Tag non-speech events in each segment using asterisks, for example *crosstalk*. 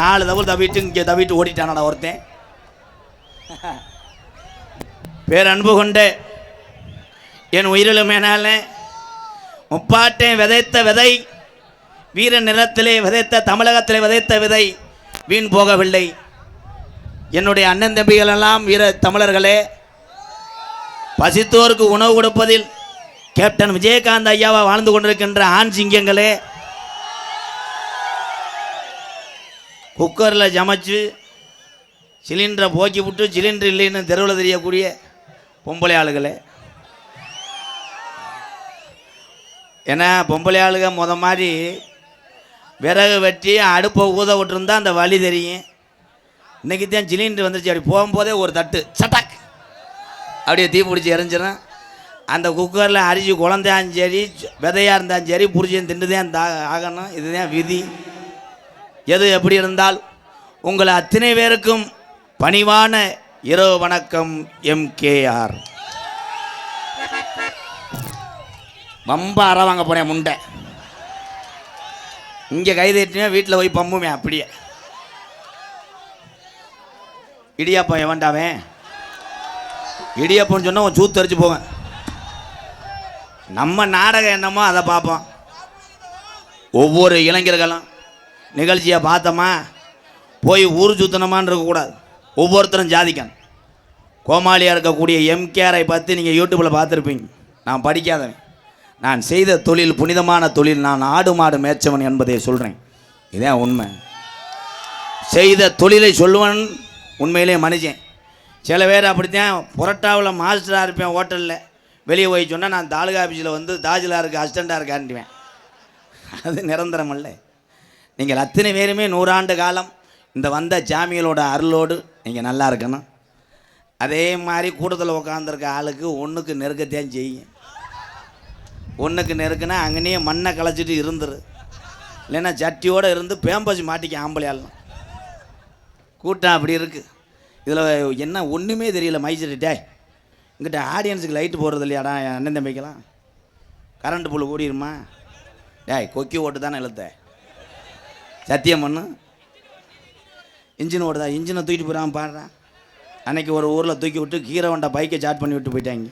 நாலு தவிர தவிட்டு இங்கே தவிட்டு ஓடிட்டானடா ஒருத்தன். பேர் அன்பு கொண்ட என் உயிரிலும் மேனால முப்பாட்டேன் விதைத்த விதை வீர நிலத்திலே விதைத்த தமிழகத்திலே விதைத்த விதை வீண் போகவில்லை. என்னுடைய அண்ணன் தம்பிகள் எல்லாம் வீர தமிழர்களே பசித்தோருக்கு உணவு கொடுப்பதில் கேப்டன் விஜயகாந்த் ஐயாவா வாழ்ந்து கொண்டிருக்கின்ற ஆண் சிங்கங்களே குக்கரில் சமைச்சு சிலிண்டரை போக்கி விட்டு சிலிண்டர் இல்லைன்னு தெருவில் தெரியக்கூடிய பொம்பளை ஆளுகளை. ஏன்னா பொம்பளை ஆளுக முத மாதிரி விறகு வெட்டி அடுப்பை ஊத விட்டுருந்தா அந்த வலி தெரியும். இன்றைக்கி தான் சிலிண்டர் வந்துருச்சு. அப்படி போகும்போதே ஒரு தட்டு சட்டாக் அப்படியே தீ பிடிச்சி எரிஞ்சிடும் அந்த குக்கரில் அரிசி குழந்தையாலும் சரி விதையாக இருந்தாலும் சரி புரிஜன் திண்டு தான் தா ஆகணும். இதுதான் விதி. எது எப்படி இருந்தால் உங்கள் அத்தனை பேருக்கும் பணிவான இரவு வணக்கம் எம்கேஆர் ரொம்ப அற வாங்க போனேன் முண்டை. இங்கே கைதட்டினா வீட்டில் போய் பம்புமே அப்படியே. இடியாப்பம் எவன்டாவே இடியாப்பம்னு சொன்னால் உன் சூத்து அரிச்சு போவேன். நம்ம நாடகம் என்னமோ அதை பார்ப்போம். ஒவ்வொரு இளைஞர்களும் நிகழ்ச்சியை பார்த்தோமா? போய் ஊர் சுத்தணுமான்னு இருக்கக்கூடாது ஒவ்வொருத்தரும் ஜாதிக்கணும் கோமாளியாக இருக்கக்கூடிய எம்கேரை பற்றி நீங்கள் யூடியூப்பில் பார்த்துருப்பீங்க. நான் படிக்காதவன். நான் செய்த தொழில் புனிதமான தொழில் நான் ஆடு மாடு மேய்ச்சவன் என்பதை சொல்கிறேன் இதான் உண்மை. செய்த தொழிலை சொல்லுவன் உண்மையிலே மனுஷன். சில பேர் அப்படித்தான் புரட்டாவில் மாஸ்டராக இருப்பேன் ஹோட்டலில். வெளியே போய் சொன்னால் நான் தாலுகா ஆஃபீஸில் வந்து தாஜிலாருக்கு அசிஸ்டண்ட்டாக இருக்கான்ட்டுவேன் அது நிரந்தரம் இல்லை நீங்கள் அத்தனை பேருமே நூறாண்டு காலம் இந்த வந்த ஜாமியலோட அருளோடு நீங்கள் நல்லா இருக்கணும். அதே மாதிரி கூட்டத்தில் உட்காந்துருக்க ஆளுக்கு ஒன்றுக்கு நெருக்கத்தான் செய்யும் ஒன்றுக்கு நெருக்கினா அங்கேயே மண்ணை களைச்சிட்டு இருந்துரு. இல்லைன்னா சட்டியோடு இருந்து பேம்பஸ் மாட்டிக்க ஆம்பளையாலாம் கூட்டம் அப்படி இருக்குது இதில் என்ன ஒன்றுமே தெரியல மைச்சிட்டே இங்கிட்ட ஆடியன்ஸுக்கு லைட்டு போடுறது இல்லையாடா அண்ணன் தம்பிக்கலாம் கரண்ட் புல் கூடிருமா டேய் கொக்கி ஓட்டு தானே இழுத்த. சத்தியம் பண்ணு. இன்ஜின் ஓடுதா? இன்ஜினை தூக்கிட்டு போகிறான் பாடுறான் அன்னைக்கு ஒரு ஊரில் தூக்கி விட்டு கீரை வண்டை பைக்கை சாட் பண்ணி விட்டு போயிட்டாங்க.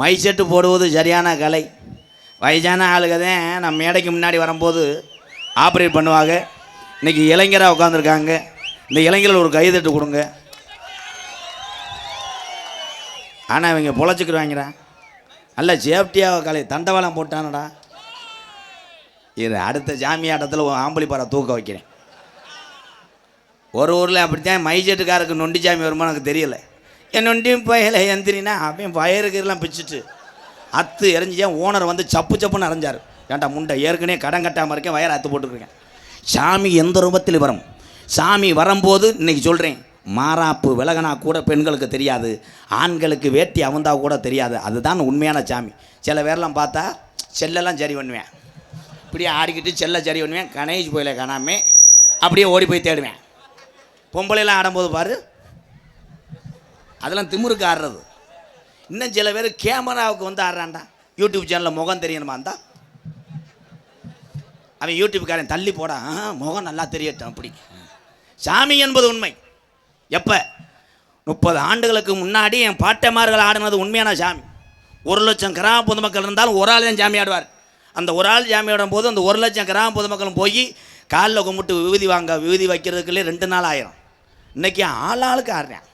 மை செட்டு போடுவது சரியான கலை. வயசான ஆளுக தான் நம்ம மேடைக்கு முன்னாடி வரும்போது ஆப்ரேட் பண்ணுவாங்க. இன்றைக்கி இளைஞராக உட்காந்துருக்காங்க இந்த இளைஞர்கள் ஒரு கைதட்டு கொடுங்க. ஆனால் இவங்க பொழைச்சிக்கிடுவாங்கடா நல்ல சேஃப்டியாக கலை. தண்டவாளம் போட்டானடா. இது அடுத்த ஜாமியாட்டத்தில் ஒரு ஆம்பளி பாறை தூக்க வைக்கிறேன். ஒரு ஊரில் அப்படித்தான் மைஜெட்டுக்காருக்கு நொண்டி சாமி வருமா எனக்கு தெரியல. என் நொண்டியும் பயல எந்திரினா அப்பயும் வயறுக்கெல்லாம் பிச்சுட்டு அத்து எரிஞ்சியா ஓனர் வந்து சப்பு சப்புன்னு அரைஞ்சார். ஏன்டா முண்டை ஏற்கனவே கடன் கட்டாமல் இருக்கேன் வயரை அத்து போட்டுருக்கேன் சாமி எந்த ரூபத்தில் வரும்? சாமி வரும்போது இன்னைக்கு சொல்கிறேன் மாறாப்பு விலகனா கூட பெண்களுக்கு தெரியாது ஆண்களுக்கு வேட்டி அவந்தா கூட தெரியாது. அதுதான் உண்மையான சாமி. சில பேர்லாம் பார்த்தா செல்லெல்லாம் சரி பண்ணுவேன். இப்படியே ஆடிக்கிட்டு செல்ல சரி பண்ணுவேன். கணேஷ் போயில காணாமே அப்படியே ஓடி போய் தேடுவேன். பொம்பளைலாம் ஆடும்போது பாரு. அதெல்லாம் திமுருக்கு ஆடுறது. இன்னும் சில பேர் கேமராவுக்கு வந்து ஆடுறான்டா. யூடியூப் சேனலில் முகம் தெரியணுமா இருந்தா அவன் யூடியூப்காரன் தள்ளி போடா. முகம் நல்லா தெரியட்டும் அப்படி. சாமி என்பது உண்மை. எப்போ? முப்பது ஆண்டுகளுக்கு முன்னாடி என் பாட்டமார்கள் ஆடினது உண்மையான சாமி. ஒரு லட்சம் கிராம பொதுமக்கள் இருந்தாலும் ஒரு ஆள் தான் சாமி ஆடுவார். அந்த ஒரு ஆள் சாமி போது அந்த ஒரு லட்சம் கிராம பொதுமக்களும் போய் காலில் கும்பிட்டு விபூதி வாங்க விபூதி வைக்கிறதுக்குள்ளே ரெண்டு நாள் ஆயிரும். இன்றைக்கி ஆள் ஆளுக்கு ஆடுறேன்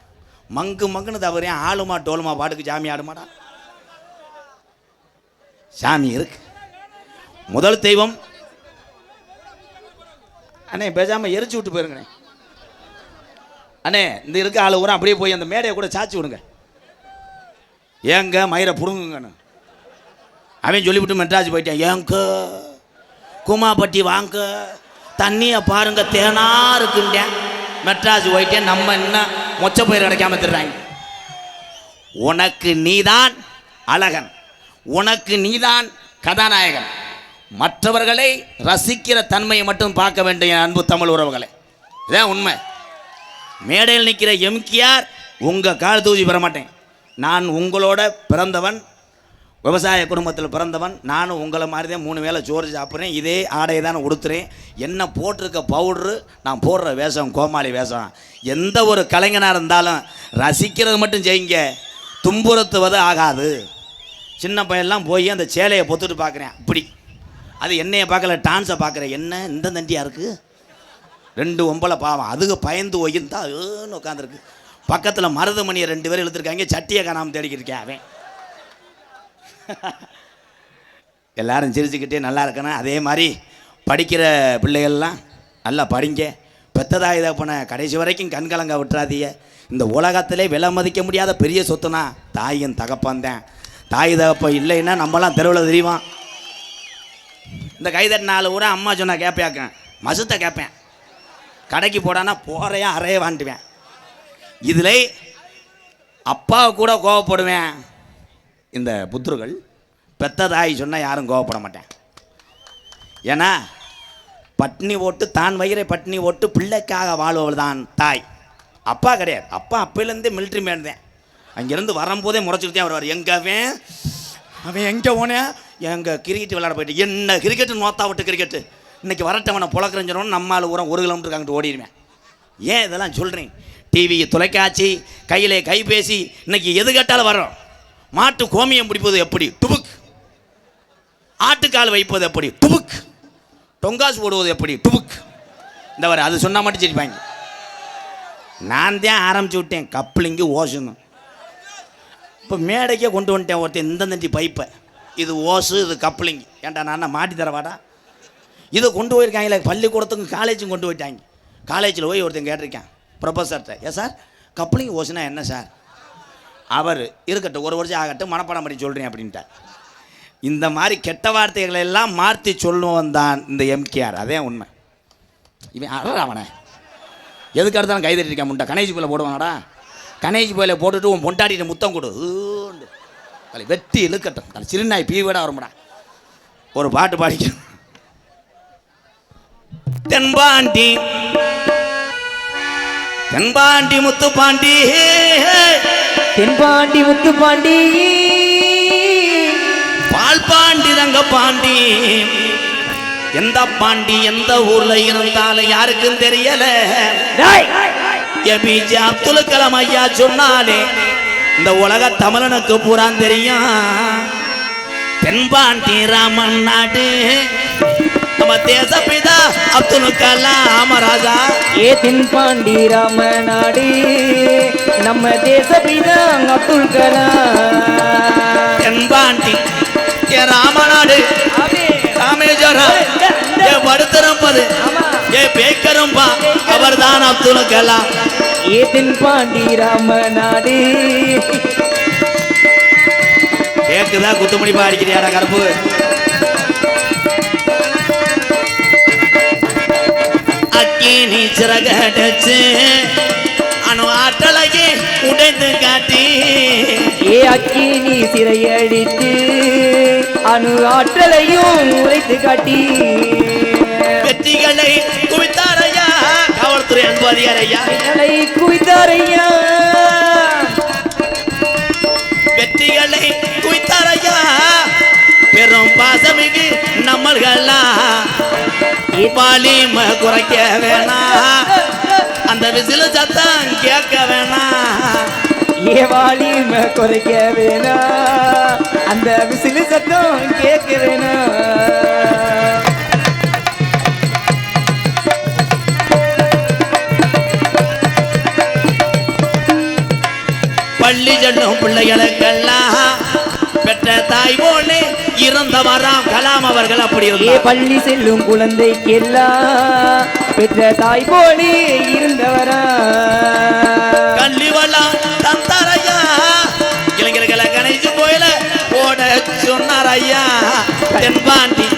மங்கு மங்குன்னு தவறேன் ஆளுமா டோலுமா பாட்டுக்கு சாமி ஆடுமாடா. சாமி இருக்கு. முதல் தெய்வம். அண்ணே பேசாமல் எரிச்சு விட்டு போயிருங்கண்ணே. அண்ணே இந்த இருக்க ஆளு ஊரா அப்படியே போய் அந்த மேடையை கூட சாச்சி விடுங்க. ஏங்க மயிரை புடுங்குங்கண்ணு. அவன் சொல்லிவிட்டு மெட்ராஸ் போயிட்டேன். ஏங்க குமாப்பட்டி வாங்க தண்ணியை பாருங்க தேனா இருக்குண்டேன் மெட்ராஸ் போயிட்டேன். நம்ம என்ன மொச்ச பயிர் கிடைக்காம திடுறாங்க உனக்கு நீதான் அழகன். உனக்கு நீதான் கதாநாயகன். மற்றவர்களை ரசிக்கிற தன்மையை மட்டும் பார்க்க வேண்டிய அன்பு தமிழ் உறவுகளை. இதான் உண்மை. மேடையில் நிற்கிற எம்கிஆர் உங்கள் கால் தூசி பெற மாட்டேன். நான் உங்களோட பிறந்தவன் விவசாய குடும்பத்தில் பிறந்தவன் நானும் உங்களை மாதிரி தான் மூணு வேளை சோறு சாப்பிட்றேன் இதே ஆடையை தான் உடுத்துறேன். என்ன போட்டிருக்க பவுட்ரு நான் போடுற வேஷம் கோமாளி வேஷம். எந்த ஒரு கலைஞனாக இருந்தாலும் ரசிக்கிறது மட்டும் செய்யுங்க துன்புறுத்துவது ஆகாது. சின்ன பையன்லாம் போய் அந்த சேலையை பொத்துட்டு பார்க்குறேன் அப்படி. அது என்னைய பார்க்கல டான்ஸை பார்க்குறேன் என்ன இந்த தண்டியாக இருக்குது ரெண்டு ஒம்பளை பாவம். அதுக்கு பயந்து ஒய்யிருந்தா ஏன்னு உட்காந்துருக்கு பக்கத்தில் மருதமணியை ரெண்டு பேரும் இழுத்துருக்காங்க சட்டியை காணாமல் தேடிக்கிட்டு இருக்கேன் அவன். *laughs* எல்லாரும் சிரிச்சுக்கிட்டே நல்லா இருக்கணும். அதே மாதிரி படிக்கிற பிள்ளைகள்லாம் நல்லா படிங்க. பெத்ததாய் தகப்பனை கடைசி வரைக்கும் கண்கலங்க விட்டுறாதீங்க. இந்த உலகத்திலே விலை மதிக்க முடியாத பெரிய சொத்துனா தாயின் தகப்பன் தாய் தகப்பன் இல்லைன்னா நம்மலாம் தெருவில் தெரியுமா இந்த கைதட்டு நாலு ஊரா அம்மா சொன்னால் கேட்பேன் மசத்தை கேட்பேன் கடைக்கு போடானா போறையா அறைய வாண்டுவேன். இதில் அப்பா கூட கோவப்படுவேன். இந்த புத்தர்கள் பெத்த தாய் சொன்னால் யாரும் கோவப்பட மாட்டேன் ஏன்னா பட்னி ஓட்டு தான் வயிறை பட்னி ஓட்டு பிள்ளைக்காக வாழ்பவள் தான் தாய். அப்பா கிடையாது. அப்பா அப்பையிலேருந்தே மிலிட்ரி மேன் தான். அங்கேருந்து வரும்போதே முறைச்சிக்கிட்டே வருவார். எங்கே அவன்? அவன் எங்கே போனேன் எங்கள் கிரிக்கெட் விளையாட போயிட்டு. என்ன கிரிக்கெட்டு நோத்தா விட்டு கிரிக்கெட்டு இன்றைக்கி வரட்டவனை புழக்கிறஞ்சனும் நம்மால் ஊரம் ஒரு கிலோமீட்டருக்கு அங்கிட்டு ஓடிடுவேன். ஏன் இதெல்லாம் சொல்கிறேன் டிவி தொலைக்காட்சி கையிலே கைபேசி இன்னைக்கு எது கேட்டாலும் வரோம். மாட்டு கோமியம் பிடிப்பது எப்படி? டுபுக். ஆட்டுக்கால் வைப்பது எப்படி? டுபுக். டொங்காசு போடுவது எப்படி? டுபுக். இந்த வர அது சொன்னால் மட்டும் சிரிப்பாங்க. நான் தான் ஆரம்பிச்சு விட்டேன். கப்ளிங்கு ஓசுன்னு இப்போ மேடைக்கே கொண்டு வந்துட்டேன் ஒருத்தன் இந்த தண்டி பைப்பை. இது ஓசு இது கப்ளிங் ஏன்டா நான் மாட்டி தரவாடா? இதை கொண்டு போயிருக்காங்களே பள்ளிக்கூடத்துக்கும் காலேஜும் கொண்டு போயிட்டாங்க. காலேஜில் போய் ஒருத்தன் கேட்டிருக்கேன். ப்ரொஃபஸர்கிட்ட ஏன் சார் கப்ளிங் ஓசுனா என்ன சார்? அவர் இருக்கட்டும் ஒரு வருஷம் ஆகட்டும் மனப்பாடம் பண்ணி சொல்கிறேன் அப்படின்ட்டார். இந்த மாதிரி கெட்ட வார்த்தைகளை எல்லாம் மாற்றி சொல்லுவோம் தான் இந்த எம்கேஆர். அதே உண்மை. இவன் அறா அவனை. எதுக்கு அடுத்தாலும் கை தட்டிருக்கேன் முட்டை கணேஜி போல போடுவானடா. கணேஜி போயில போட்டுட்டு உன் பொண்டாட்டிட்ட முத்தம் கொடு. தலை வெட்டி இழுக்கட்டும். தலை சிறுநாய் பீவிட வரும்டா. ஒரு பாட்டு பாடிக்க தென்பாண்டி தென்பாண்டி முத்துப்பாண்டி தென்பாண்டி முத்துப்பாண்டி. பால் பாண்டி ரங்க பாண்டி எந்த பாண்டி எந்த ஊர்ல இருந்தாலும் யாருக்கும் தெரியல. ஏபிஜே அப்துல் கலாம் ஐயா சொன்னாலே இந்த உலக தமிழனுக்கு பூரான் தெரியும். தென்பாண்டி ராமன் நாடு. நம்ம தேசப்பிதா அப்துல் கலாம் ராஜா. ஏ தென்பாண்டி ராமநாடு நம்ம தேசப்பிதான் அப்துல் கலாம். தென்பாண்டி ஏ ராமநாடு ராமேஸ்வரம் ஏ படுத்திருப்பது ஏ பேக்கரும்பா அவர்தான் அப்துல் கலாம். ஏ தென்பாண்டி ராமநாடு கேக்குதா குத்துமணி பாடிக்கிறியாடா கருப்பு? அக்கினி சிறகடிச்சு அணு ஆற்றலையே உடைந்து காட்டி. ஏ அக்கினி சிறையடித்து அணு ஆற்றலையும் உரைத்து காட்டி. வெற்றிகளை குவித்தாரையா? காவல்துறை அன்பு அதிகாரையா எங்களை குவித்தாரையா? வெற்றிகளை பெரும் பாசமிகு நம்மள்களா? பாலிம குறைக்க வேணாம் அந்த விசிலு சத்தம் கேட்க வேணாம் ஏவாளிம குறைக்க வேணா. அந்த விசிலு சத்தம் கேட்க வேணா. பள்ளி செல்லும் பிள்ளைகளுக்கெல்லாம் பெற்ற தாய் போலே இறந்தவராம் கலாம் அவர்கள் அப்படி பள்ளி செல்லும் குழந்தைக்கெல்லாம் பெற்ற தாய் போலே இருந்தவரா? கல்வி வளம் தந்தாரையா? இளைஞர்களை கணைச்சு போயில போட சொன்னார் ஐயா தென்பாண்டி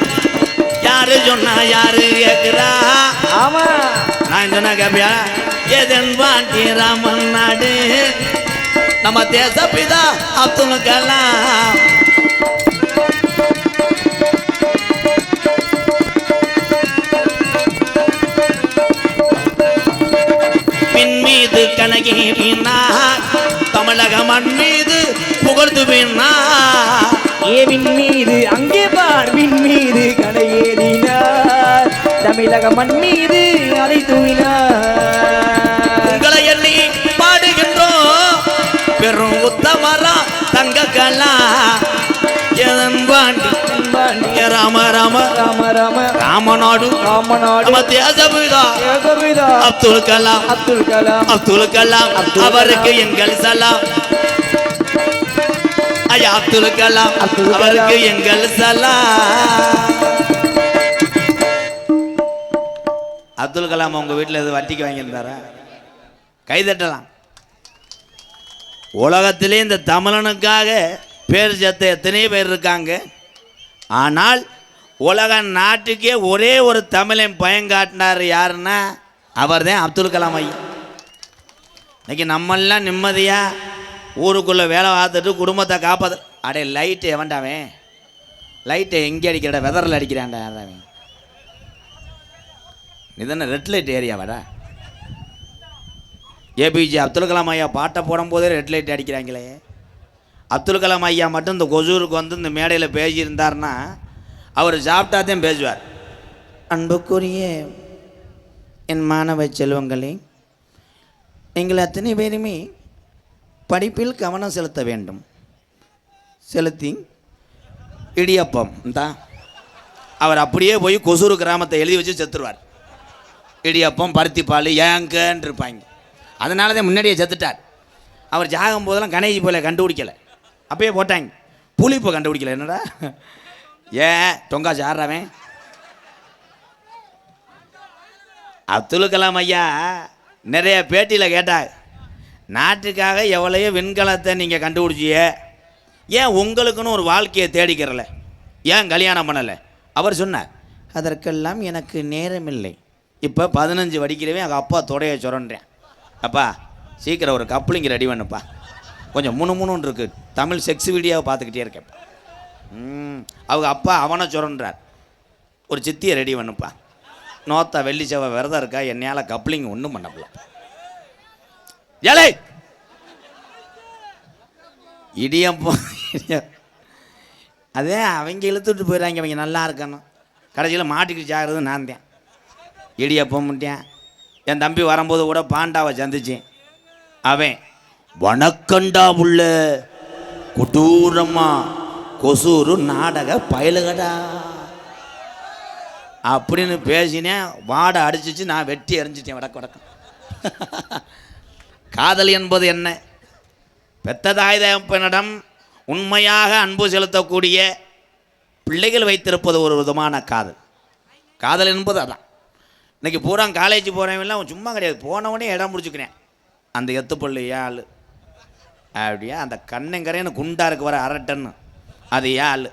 யாரு சொன்னா யாரு கேக்குறா? ஆமா. நான் சொன்னா கேப்பியா? ஏ தென்பாண்டி ராமன் நாடு. நம்ம தேசப்பிதா அப்துல் கலாம். பின் மீது கலகி பின்னார் தமிழக மண் மீது புகழ்ந்து புகழ்ந்துவினா ஏவின் மீது அங்கே பார் மின் மீது கடையேறினார் தமிழக மண் மீது அதை தூவினார். ராம ராம. ராம ராமநாடு. ராமநாடு. நம்ம தேசபிதா. ஏகபிதா அப்துல் கலாம். அப்துல் கலாம். அப்துல் கலாம். அவருக்கு எங்கள் சலாம். ஐயா அப்துல் கலாம். அவருக்கு எங்கள் சலாம். அப்துல் கலாம் உங்க வீட்டில் எது வட்டிக்கு வாங்கியிருந்தாரா? கைதட்டலாம். உலகத்திலே இந்த தமிழனுக்காக பேர் சேர்த்த எத்தனையோ பேர் இருக்காங்க. ஆனால் உலக நாட்டுக்கே ஒரே ஒரு தமிழன் பயங்காட்டினார் யாருன்னா அவர் தான் அப்துல் கலாம் ஐயா. இன்னைக்கு நம்மெல்லாம் நிம்மதியாக ஊருக்குள்ளே வேலை பார்த்துட்டு குடும்பத்தை காப்பாது அடே லைட்டு எவன்டாவன் லைட்டை எங்கே அடிக்கிறடா? வெதரில் அடிக்கிறான்டா யாராவன் இதுதானே ரெட் லைட் ஏரியாவாடா ஏபிஜே அப்துல் கலாம் ஐயா பாட்டை போடும்போதே ரெட் லைட் அடிக்கிறாங்களே. அப்துல் கலாம் ஐயா மட்டும் இந்த கொசூருக்கு வந்து இந்த மேடையில் பேசியிருந்தாருன்னா அவர் சாப்பிட்டா தான் பேசுவார். அன்புக்குரிய என் மாணவ செல்வங்களே நீங்கள் அத்தனை பேருமே படிப்பில் கவனம் செலுத்த வேண்டும். செலுத்தி இடியப்பம் தான் அவர் அப்படியே போய் கொசூரு கிராமத்தை எழுதி வச்சு செத்துருவார். இடியப்பம் பருத்தி பால் ஏங்கன்னு இருப்பாங்க. அதனால தான் முன்னாடியே செத்துட்டார். அவர் ஜாகும் போதெல்லாம் கணேஜி போல கண்டுபிடிக்கல. அப்பயே போட்டாங்க. புளிப்பை கண்டுபிடிக்கல என்னடா? ஏ தொங்காச்சு ஆடுறவன். அப்துல் கலாம் ஐயா நிறைய பேட்டியில் கேட்டார் நாட்டுக்காக எவ்வளையோ விண்கலத்தை நீங்கள் கண்டுபிடிச்சிய ஏன் உங்களுக்குன்னு ஒரு வாழ்க்கையை தேடிக்கிறல ஏன் கல்யாணம் பண்ணலை? அவர் சொன்னார் அதற்கெல்லாம் எனக்கு நேரமில்லை. இப்போ பதினஞ்சு வடிக்கிறவே எங்கள் அப்பா தொடைய சுரன்றேன். அப்பா சீக்கிரம் ஒரு கப்ளிங் ரெடி பண்ணுப்பா. கொஞ்சம் முணு முணுன்னு இருக்குது தமிழ் செக்ஸ் வீடியோவை பார்த்துக்கிட்டே இருக்கேன். அவங்க அப்பா அவனை சுரன்றார். ஒரு சித்தியை ரெடி பண்ணுப்பா. நோத்தா வெள்ளி செவ்வாய் விரதம் இருக்கா? என்னையால் கப்ளிங் ஒன்றும் பண்ணப்பல ஏலே! இடியப்போ அதே அவங்க இழுத்துட்டு போயிடுறாங்க அவங்க நல்லா இருக்கணும். கடைசியில் மாட்டுக்கு ஜாகிறது நான் தான். இடியப்பம் முட்டேன். என் தம்பி வரும்போது கூட பாண்டாவை சந்திச்சேன். அவன் வணக்கண்டா உள்ள கொடூரமா கொசூரு நாடக பயலுகடா. அப்படின்னு பேசினேன் வாடை அடிச்சிச்சு நான் வெட்டி எறிஞ்சிட்டேன் வடக்கு வடக்கம் *laughs* காதல் என்பது என்ன? பெத்ததாய் தகப்பனிடம் உண்மையாக அன்பு செலுத்தக்கூடிய பிள்ளைகள் வைத்திருப்பது ஒரு விதமான காதல். காதல் என்பது அதான். இன்றைக்கி பூரா காலேஜ் போகிறவங்களாம் சும்மா கிடையாது. போனவனே இடம் முடிச்சுக்கிறேன் அந்த எத்துப்பள்ளி ஆள் அப்படியா அந்த கண்ணங்கரைன்னு குண்டா இருக்கு வர அரட்டன்னு. அது ஏன் ஆள்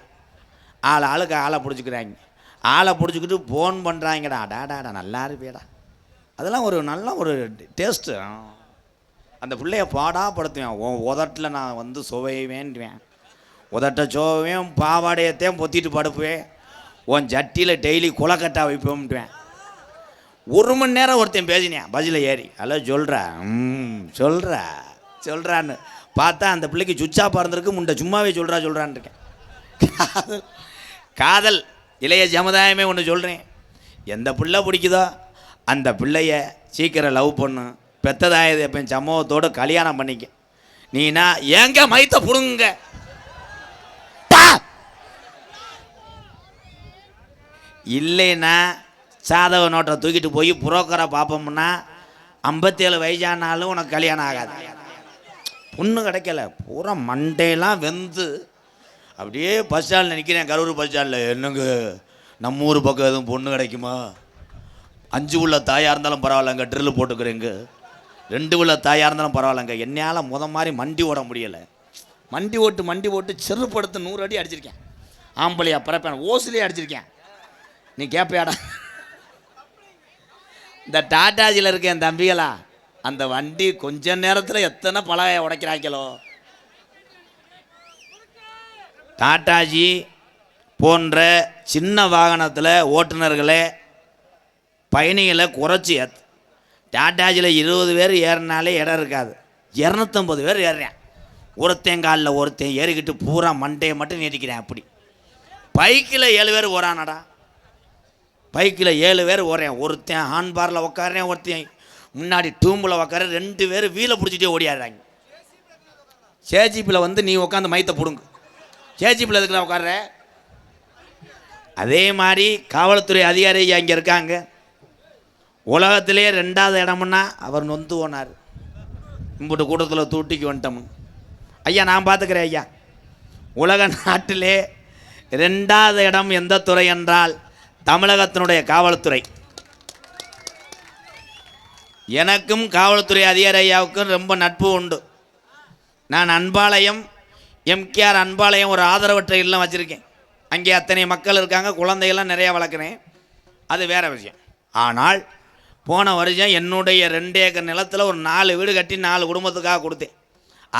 ஆள் ஆளுக்கு ஆளை பிடிச்சிக்கிறாங்க. ஆளை பிடிச்சிக்கிட்டு ஃபோன் பண்ணுறாங்கடா டாடாடா நல்லா இருப்பேடா அதெல்லாம் ஒரு நல்ல ஒரு டேஸ்ட்டு அந்த பிள்ளைய பாடா படுத்துவேன் உன் உதட்டில் நான் வந்து சுவைவேன்டுவேன் உதட்ட சோவேன் பாவாடையத்தையும் பொத்திட்டு படுப்பேன். உன் ஜட்டியில் டெய்லி குளக்கட்டா வைப்போம்ட்டுவேன் ஒரு மணி நேரம் ஒருத்தன் பேசினேன். பஸ்ஸில் ஏறி. ஹலோ சொல்கிறா ம் சொல்கிறா சொல்கிறான்னு பார்த்தா அந்த பிள்ளைக்கு சுச்சா பறந்துருக்கு முண்டை சும்மாவே சொல்கிறா சொல்கிறான்னு இருக்கேன். காதல். காதல் இளைய சமுதாயமே ஒன்று சொல்கிறேன் எந்த பிள்ளை பிடிக்குதோ அந்த பிள்ளைய சீக்கிரம் லவ் பண்ணு. பெத்ததாயது எப்போ சமூகத்தோடு கல்யாணம் பண்ணிக்க. நீனா ஏங்க மைத்த புடுங்க இல்லைன்னா சாதக நோட்டை தூக்கிட்டு போய் புரோக்கரை பார்ப்போம்னா ஐம்பத்தேழு வயசானாலும் உனக்கு கல்யாணம் ஆகாது. பொண்ணு கிடைக்கல. பூரா மண்டையெல்லாம் வெந்து அப்படியே பஸ் ஸ்டாண்டில் நிற்கிறேன் கரூர் பஸ் ஸ்டாண்டில் என்னங்க? நம்ம ஊர் பக்கம் எதுவும் பொண்ணு கிடைக்குமா? அஞ்சு உள்ள தாயாக இருந்தாலும் பரவாயில்லங்க ட்ரில்லு போட்டுக்கிறேங்க. ரெண்டு உள்ள தாயாக இருந்தாலும் பரவாயில்லங்க. என்னால் முத மாதிரி மண்டி ஓட முடியலை. மண்டி ஓட்டு மண்டி ஓட்டு செருப்படுத்து நூறு அடி அடிச்சிருக்கேன். ஆம்பளையா பிறப்பேன் ஓசிலே அடிச்சிருக்கேன். நீ கேப்பையாடா. இந்த டாட்டாஜியில் இருக்க என் தம்பிகளா அந்த வண்டி கொஞ்ச நேரத்தில் எத்தனை பலகையை உடைக்கிறாங்களோ. டாட்டாஜி போன்ற சின்ன வாகனத்தில் ஓட்டுநர்களே பயணிகளை குறைச்சி ஏத் டாட்டாஜியில் இருபது பேர் ஏறினாலே இடம் இருக்காது. இரநூத்தம்பது பேர் ஏறுறேன். ஒருத்தன் காலில் ஒருத்தன் ஏறிக்கிட்டு பூரா மண்டையை மட்டும் நீட்டிக்கிறேன் அப்படி. பைக்கில் ஏழு பேர் ஓரானடா பைக்கில் ஏழு பேர் ஓடுறேன். ஒருத்தன் ஹான் பாரில் உட்காடுறேன் ஒருத்தன் முன்னாடி டூம்பில் உட்கார ரெண்டு பேர் வீலை பிடிச்சிட்டே ஓடியாடுறாங்க. சேஜிப்பில் வந்து நீ உட்காந்து மைத்தை பிடுங்க. சேஜிப்பில் நான் உட்கார்ற? அதே மாதிரி காவல்துறை அதிகாரி இங்கே இருக்காங்க. உலகத்திலே ரெண்டாவது இடம்னா அவர் நொந்து போனார். இம்புட்டு கூட்டத்தில் தூட்டிக்கு வந்துட்டோம். ஐயா நான் பார்த்துக்கிறேன் ஐயா. உலக நாட்டிலே ரெண்டாவது இடம் எந்த துறை என்றால் தமிழகத்தினுடைய காவல்துறை. எனக்கும் காவல்துறை அதிகாரி ஐயாவுக்கும் ரொம்ப நட்பு உண்டு. நான் அன்பாலயம் எம்கேஆர் அன்பாலயம் ஒரு ஆதரவற்ற இல்லம் வச்சுருக்கேன். அங்கே அத்தனை மக்கள் இருக்காங்க குழந்தைகள்லாம் நிறையா வளர்க்குறேன். அது வேற விஷயம். ஆனால் போன வருஷம் என்னுடைய ரெண்டு ஏக்கர் நிலத்தில் ஒரு நாலு வீடு கட்டி நாலு குடும்பத்துக்காக கொடுத்தேன்.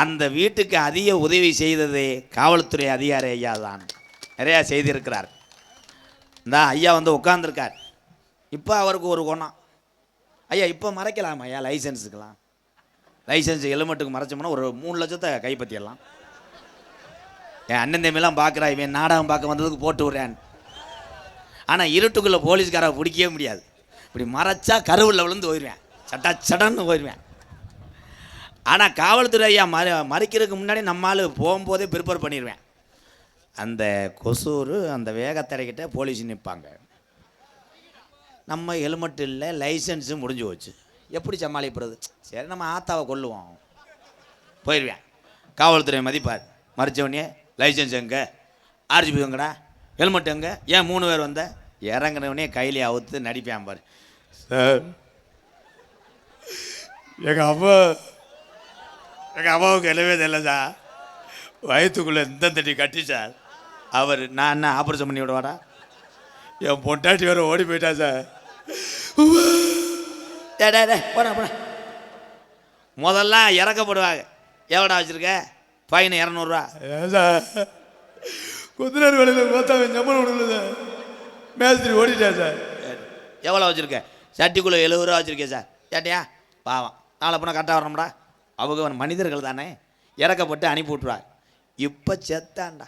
அந்த வீட்டுக்கு அதிக உதவி செய்தது காவல்துறை அதிகாரி ஐயா தான். நிறையா செய்திருக்கிறார். இந்த ஐயா வந்து உட்காந்துருக்கார் இப்போ அவருக்கு ஒரு குணம். ஐயா இப்போ மறைக்கலாம் ஐயா? லைசன்ஸுக்கெலாம் லைசன்ஸ் ஹெல்மெட்டுக்கு மறைச்சோம்னா ஒரு மூணு லட்சத்தை கைப்பற்றிடலாம். என் அண்ணன் தம்பிலாம் பார்க்குறா இவன் நாடகம் பார்க்க வந்ததுக்கு போட்டு விட்றேன். ஆனால் இருட்டுக்குள்ளே போலீஸ்காரை பிடிக்கவே முடியாது. இப்படி மறைச்சா கருவில் விழுந்து போயிடுவேன் சட்டா சடன்னு போயிடுவேன் ஆனால் காவல்துறை ஐயா மறை மறைக்கிறதுக்கு முன்னாடி நம்மால் போகும்போதே ப்ரிப்பேர் பண்ணிடுவேன் அந்த கொசூர் அந்த வேகத்தடைக்கிட்ட போலீஸ் நிற்பாங்க நம்ம ஹெல்மெட் இல்லை லைசன்ஸும் முடிஞ்சு போச்சு. எப்படி சமாளிப்படுறது சரி நம்ம ஆத்தாவை கொல்லுவோம். போயிடுவேன் காவல்துறை மதிப்பார். மறைச்சவனே லைசன்ஸ் எங்கே? ஆர்ஜிபி எங்கடா? ஹெல்மெட் எங்கே? ஏன் மூணு பேர் வந்த? இறங்குனவனே கையிலே அவுத்து நடிப்பேன் பாரு. சார் எங்கள் அம்மா எங்கள் அம்மாவுக்கு எல்லவே தெரியல சார். வயிற்றுக்குள்ளே இந்த தட்டி கட்டி சார். அவர் நான் என்ன ஆப்ரேஷன் பண்ணி விடுவாடா என் பொண்டாட்டி வேற ஓடி போயிட்டா சார். டே போடா போடா. முதல்ல இறக்கப்படுவாங்க. எவடா வச்சுருக்க? ஃபைன் இரநூறுவா. குதிரை வேலையில் பார்த்தா அவன் சம்பளம் கொடுக்கல சார். மேஸ்திரி ஓடிட்டேன் சார். எவ்வளோ வச்சுருக்க? சட்டிக்குள்ளே எழுபது ரூபா வச்சுருக்கேன் சார். கேட்டியா பாவம். நாளை போனால் கரெக்டாக வரணும்டா. அவங்க மனிதர்கள் தானே. இறக்கப்பட்டு அனுப்பி விட்ருவாங்க இப்போ செத்தான்டா.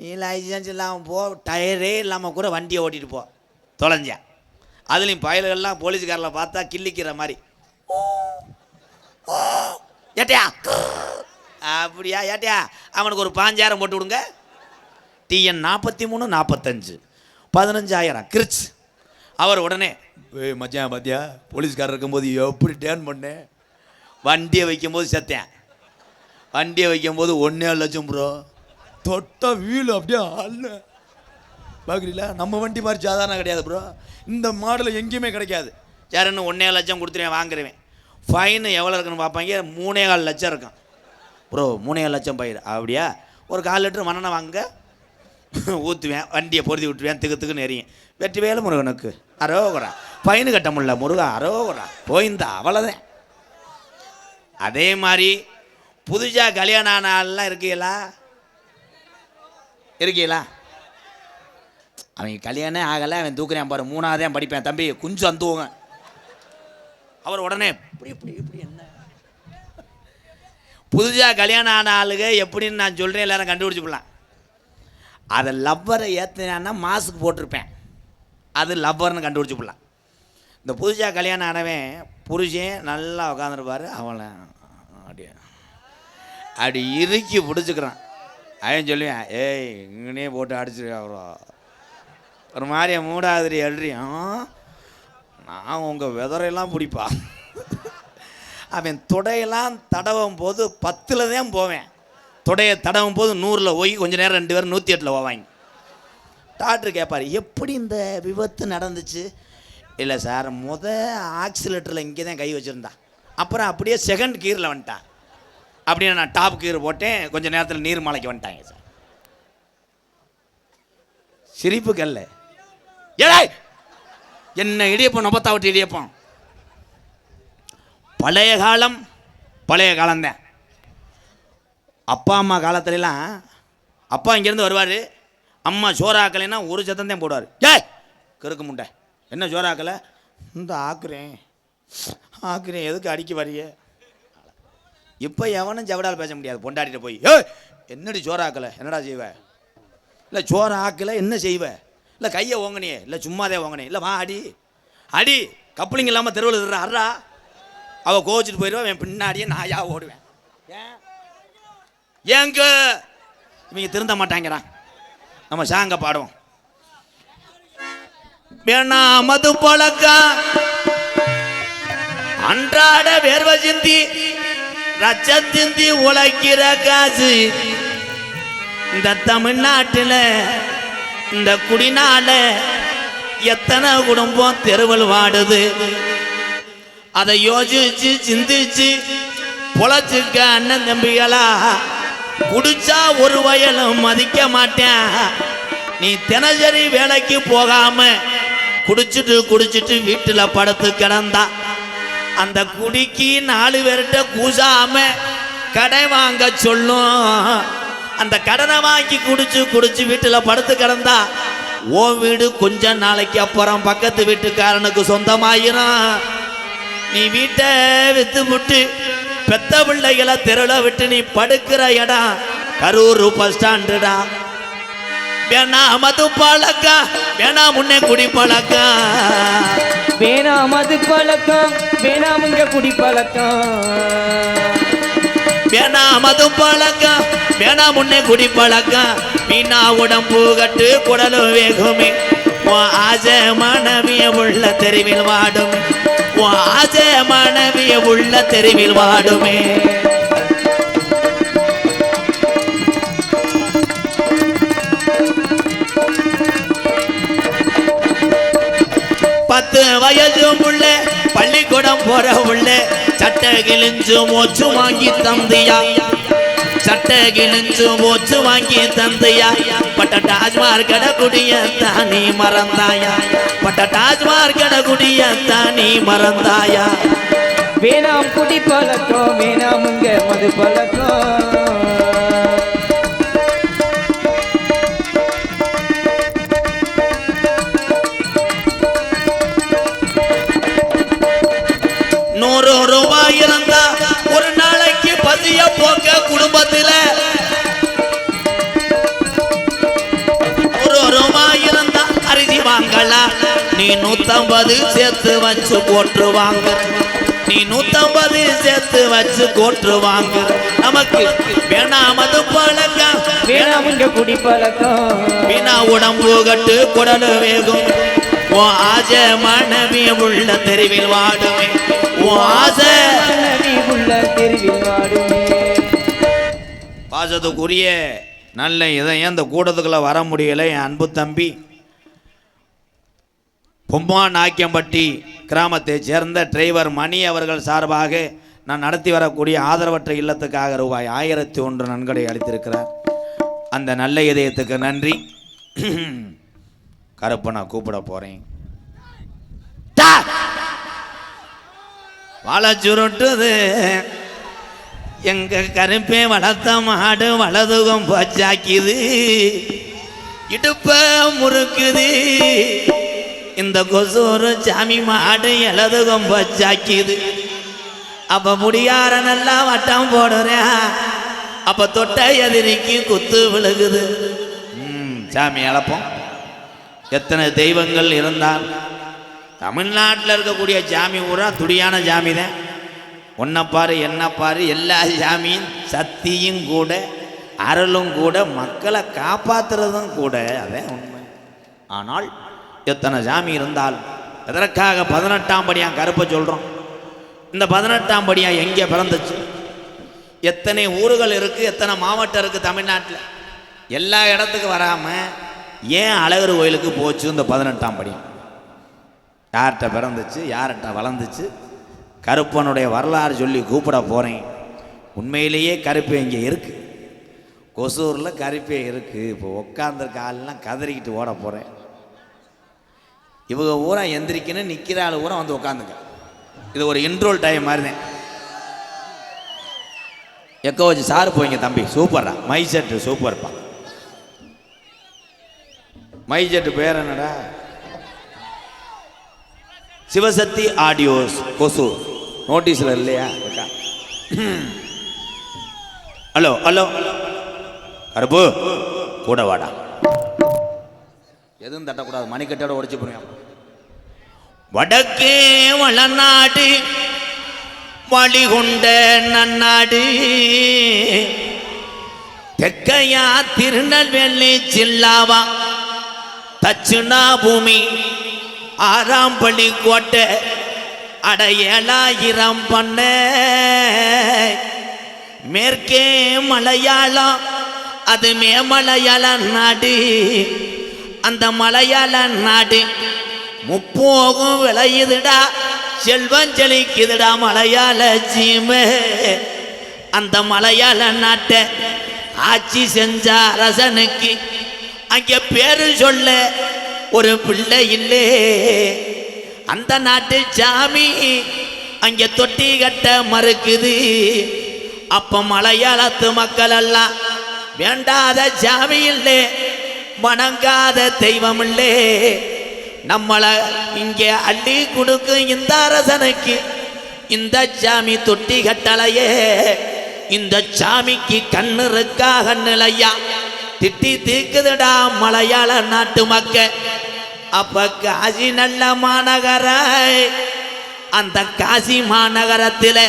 நீ லைசன்ஸ் இல்லாமல் போ டயரே இல்லாமல் கூட வண்டியை ஓட்டிட்டு போ. தொலைஞ்சேன் அதுலேயும் பயல்கள்லாம் போலீஸ்காரில் பார்த்தா கிள்ளிக்கிற மாதிரி. ஏட்டியா அப்படியா? ஏட்டியா? அவனுக்கு ஒரு பாஞ்சாயிரம் போட்டு விடுங்க. டிஎன் நாற்பத்தி மூணு நாற்பத்தஞ்சு பதினஞ்சாயிரம். கிரிச். அவர் உடனே ஏய் மச்சான் பாத்தியா? போலீஸ்காரர் இருக்கும்போது எப்படி டேர்ன் பண்ணேன் வண்டியை வைக்கும்போது செத்தேன். வண்டியை வைக்கும்போது ஒன்றே லட்சம் ப்ரோ தொட்ட வீல் அப்படியே அல்ல பார்க்குறீங்களா நம்ம வண்டி மாதிரி சாதாரண கிடையாது ப்ரோ இந்த மாடல் எங்கேயுமே கிடைக்காது. யாருன்னு ஒன்றே லட்சம் கொடுத்துருவேன் வாங்குறேன். ஃபைன் எவ்வளோ இருக்குன்னு பார்ப்பாங்க? மூணே கால் லட்சம் இருக்கும். ப்ரோ மூணே லட்சம் பயிர். அப்படியா? ஒரு கால் லிட்டர் மண்ணெண்ணெய் வாங்க ஊற்றுவேன் வண்டியை பொருத்தி விட்டுருவேன் திக்கு திக்குன்னு எரியும். வெற்றி வேலை முருகனுக்கு. அரோகுரா. பயனு கட்ட முடியல முருகா அரோகுரா. போயிருந்தா அவ்வளோதான் அதே மாதிரி புதுசாக கல்யாணம் ஆன ஆள்லாம் இருக்கீங்களா இருக்கீங்களா அவங்க கல்யாணம் ஆகலை அவன் தூக்குறேன் பாரு மூணாவதே படிப்பேன். தம்பி குஞ்சு அந்துவங்க. அவர் உடனே இப்படி இப்படி இப்படி என்ன புதுசாக கல்யாணம் ஆன ஆளுங்க எப்படின்னு நான் சொல்கிறேன் எல்லாரும் கண்டுபிடிச்சிக்கலாம். அதை லவ்வரை ஏற்றினான்னா மாஸ்க் போட்டிருப்பேன். அது லவ்வர்னு கண்டுபிடிச்சிக்கலாம். இந்த புதுசாக கல்யாணம் ஆனவன் புருஷன் நல்லா உட்காந்துருப்பார் அவளை அப்படியே அப்படி இறுக்கி பிடிச்சிக்கிறான். அவன் சொல்லுவேன் ஏய் இங்கனே போட்டு அடிச்சிருக்கா அவரோ ஒரு மாதிரி மூடாதிரி எழுறியும் நான் உங்கள் விதரையெல்லாம் பிடிப்பா. அவன் தொடையெல்லாம் தடவும் போது பத்தில் தான் போவேன். தொடையை தடவும் போது நூறில் போய் கொஞ்ச நேரம் ரெண்டு பேரும் நூற்றி எட்டில் போவாங்க. டாக்டர் கேட்பார் எப்படி இந்த விபத்து நடந்துச்சு? இல்லை சார் முத ஆக்சிலேட்டரில் இங்கே தான் கை வச்சுருந்தா. அப்புறம் அப்படியே செகண்ட் கீரில் வந்துட்டான் அப்படியே நான் டாப் கீர் போட்டேன் கொஞ்சம் நேரத்தில் நீர் மலைக்கு வந்துட்டாங்க சார். சிரிப்பு கல்ல ஏழை என்ன இடியப்பம் நொபத்தா விட்டு இடியப்பம் பழைய காலம் பழைய காலம்தான். அப்பா அம்மா காலத்துலலாம் அப்பா இங்கேருந்து வருவார். அம்மா சோறாக்கலைன்னா ஒரு சத்தம் தான் போடுவார். ஏய் கிறுக்கு முண்டை. என்ன சோறாக்கலை? இந்த ஆக்குறேன். ஆக்குறேன். எதுக்கு அடிக்க வரிய இப்போ எவனும் ஜவடால் பேச முடியாது. பொண்டாட்டிட்ட போய் ஏய் என்னடி சோறாக்கலை? என்னடா செய்வ? இல்லை சோறு ஆக்கலை என்ன செய்வ? இல்லை கையை ஓங்கினியே. இல்லை சும்மாதே ஓங்கினே இல்லை வா அடி. அடி கப்ளிங் இல்லாமல் தெருவில் இருக்கிற அறா அவள் கோச்சிட்டு போயிடுவா என் பின்னாடியே நாயா ஓடுவேன். ஏன்? ஏங்க இவங்க திருந்த மாட்டாங்கடா நம்ம சாங்க பாடுவோம். வேணா மது பழக்கம் அன்றாட வேர்வ சிந்தி ரச்ச சிந்தி உழைக்கிற காசு. இந்த தமிழ்நாட்டில் இந்த குடிநாள எத்தனை குடும்பம் தெருவல் வாடுது? அதை யோசிச்சு சிந்திச்சு பொழைச்சுக்க அண்ணன் தம்பிகளா குடிச்சா ஒரு வயலும் மதிக்க மாட்டேன். நீ தினசரி வேலைக்கு போகாம குடிச்சிட்டு குடிச்சிட்டு வீட்டில் படுத்து கிடந்தா அந்த குடிக்கு நாலு பேர்கிட்ட கூசாம கடை வாங்க சொல்லும். அந்த கடனை வாங்கி குடிச்சு குடிச்சு வீட்டில் படுத்து கிடந்தா ஓ வீடு கொஞ்ச நாளைக்கு அப்புறம் பக்கத்து வீட்டுக்காரனுக்கு சொந்தமாயிரும். நீ வீட்டை வித்து முட்டு பெத்த பிள்ளைகளை தெருல விட்டு நீ படுக்கிற இடம் கரூர் பஸ் ஸ்டாண்டுடா. வேணா மது பழக்கா வேணா முன்னே குடி பழக்கா. வேணாம் மது பழக்கம் வேணாம் இங்க குடி பழக்கம் வேணா மது பழக்கா வேணா முன்னே குடி பழக்கா. மீனா உடம்பு கட்டு குடலும் வேகுமே. ஆசை மனைவிய உள்ள தெருவில் வாடும். வாசே மனைவிய உள்ள தெருவில் வாடுமே. பத்து வயதும் உள்ள பள்ளிக்கூடம் போற உள்ள சட்டை கிழிஞ்சு மூச்சு வாங்கி தந்தியா. சட்டை கிழிஞ்சு மோச்சு வாங்கி தந்தையா? பட்ட டாஜ்மார் கடகுடிய தானி மறந்தாயா? பட்ட டாஜ்மார் கடகுடிய தானி மறந்தாயா? வேணாம் குடி பழக்கம் வேணாம் இங்க மது பழக்கம். குடும்பத்துல ஒரு இருந்தா அரிசி வாங்கலாம் நீ நூத்தம்பது சேர்த்து வச்சு போட்டு வாங்க நீ நூத்தம்பது சேர்த்து வச்சு போட்டு வாங்க நமக்கு வேணாம் அது பழக்கம். வேணாம் இங்க குடி பழக்கம். வீணா உடம்பு கட்டு குடலு வேகும். உன் ஆசை மனைவி உள்ள தெருவில் வாடுமே உன் ஆசை பாசத்துக்குரிய நல்ல இதயம் இந்த கூட்டத்துக்குள்ள வர முடியல என் அன்பு தம்பி. பொம்மா நாக்கியம்பட்டி கிராமத்தைச் சேர்ந்த டிரைவர் மணி அவர்கள் சார்பாக நான் நடத்தி வரக்கூடிய ஆதரவற்ற இல்லத்துக்காக ரூபாய் ஆயிரத்தி ஒன்று நன்கொடை அளித்திருக்கிறார். அந்த நல்ல இதயத்துக்கு நன்றி. *clears throat* கருப்பை நான் கூப்பிட போறேன். டா! சுருட்டுது. எங்கள் கருப்பே வளர்த்த மாடு வலதுகம் பச்சாக்கிது. இடுப்ப முறுக்குது. இந்த கொசூரு சாமி மாடு இலதுகம் பச்சாக்கிது. அப்போ முடியார நல்லா வட்டம் போடுறேன் அப்போ தொட்ட எதிரிக்கு குத்து விழுகுது. ம், சாமி அழப்போம். எத்தனை தெய்வங்கள் இருந்தால்? தமிழ்நாட்டில் இருக்கக்கூடிய சாமி பூரா துடியான சாமி தான் உன்னை பாரு என்ன பாரு எல்லா சாமியும் சக்தியும் கூட அருளும் கூட மக்களை காப்பாத்துறதும் கூட அதான் உண்மை. ஆனால் எத்தனை சாமி இருந்தால் எதற்காக பதினெட்டாம் படியான் கருப்பை சொல்கிறோம் இந்த பதினெட்டாம் படியான் எங்கே பிறந்துச்சு? எத்தனை ஊர்கள் இருக்குது எத்தனை மாவட்டம் இருக்குது தமிழ்நாட்டில்? எல்லா இடத்துக்கு வராமல் ஏன் அழகர் கோயிலுக்கு போச்சு இந்த பதினெட்டாம் படி யார்கிட்ட பிறந்துச்சு யார்கிட்ட வளர்ந்துச்சு? கருப்பனுடைய வரலாறு சொல்லி கூப்பிட போகிறேன் உண்மையிலேயே கருப்பு இங்கே இருக்குது கொசூரில் கருப்பே இருக்குது இப்போ உட்காந்துருக்க ஆள்லாம் கதறிக்கிட்டு ஓட போகிறேன் இவங்க ஊரா எந்திரிக்கணும் நிற்கிற ஆள் ஊரா வந்து உட்காந்துங்க இது ஒரு இன்ட்ரோல் டைம் மாதிரி தான் எக்கோ வச்சு சாரு போய்ங்க தம்பி. சூப்பரா மை செட்டு சூப்பர்ப்பா. மை செட்டு பேர் என்னடா? சிவசக்தி ஆடியோஸ் கொசூர். நோட்டீஸில் இல்லையா? Hello hello. கருப்பு கூட வாடா. எதுவும் தட்டக்கூடாது மணிக்கட்டோட உடச்சு போடுவேன் வடக்கே வளநாடு வழிகொண்ட நன்னாடு. தெக்கையா திருநெல்வேலி ஜில்லாவா தச்சுனா பூமி ஆறாம் பள்ளி கோட்டை. அட பண்ண. மேற்கே மலையாளம் அது மேமலையாள நாடு. அந்த மலையாள நாடு முப்போகும் விளையுதுடா செல்வம் செழிக்குதுடா மலையாள சீமை. அந்த மலையாள நாட்டை ஆட்சி செஞ்ச அரசனுக்கு அங்கே பேரு சொல்ல ஒரு பிள்ளை இல்லே. அந்த நாட்டு சாமி அங்கே தொட்டி கட்ட மறுக்குது. அப்ப மலையாளத்து மக்கள் எல்லாம் வேண்டாத சாமி இல்லை வணங்காத தெய்வம் இல்லே. நம்மளை இங்கே அள்ளி கொடுக்கும் இந்த அரசனுக்கு. இந்த சாமி தொட்டி கட்டலையே இந்த சாமிக்கு கண்ணு இருக்கா கண்ணுலையா திட்டி தீக்குதுடா மலையாள நாட்டு மக்கள். அப்ப காசி நல்ல மாநகர. அந்த காசி மாநகரத்தில்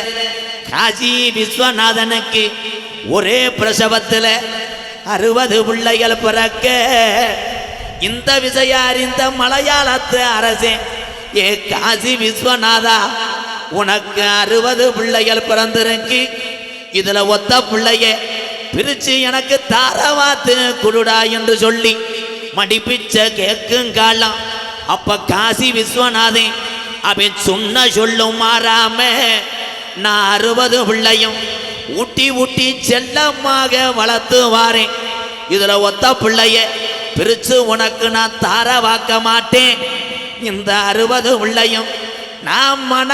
காசி விஸ்வநாதனுக்கு ஒரே பிரசவத்தில் அறுபது பிள்ளைகள் பிறக்க. இந்த விசையார் இந்த மலையாளத்து அரசே ஏ காசி விஸ்வநாதா உனக்கு அறுபது பிள்ளைகள் பிறந்திருக்கு. இதில் ஒத்த பிள்ளைய பிரிச்சு எனக்கு தாரவாத்து குடுடா என்று சொல்லி மடிப்பிச்ச கேட்கும் காலம் அப்ப காசி விஸ்வநாதன் அவன் சொன்ன சொல்லும் மாறாம நான் அறுபது பிள்ளையும் ஊட்டி ஊட்டி செல்லமாக வளர்த்து வாரேன் இதுல ஒத்த பிள்ளைய பிரிச்சு உனக்கு நான் தார வாக்க மாட்டேன். இந்த அறுபது பிள்ளையும் நான் மன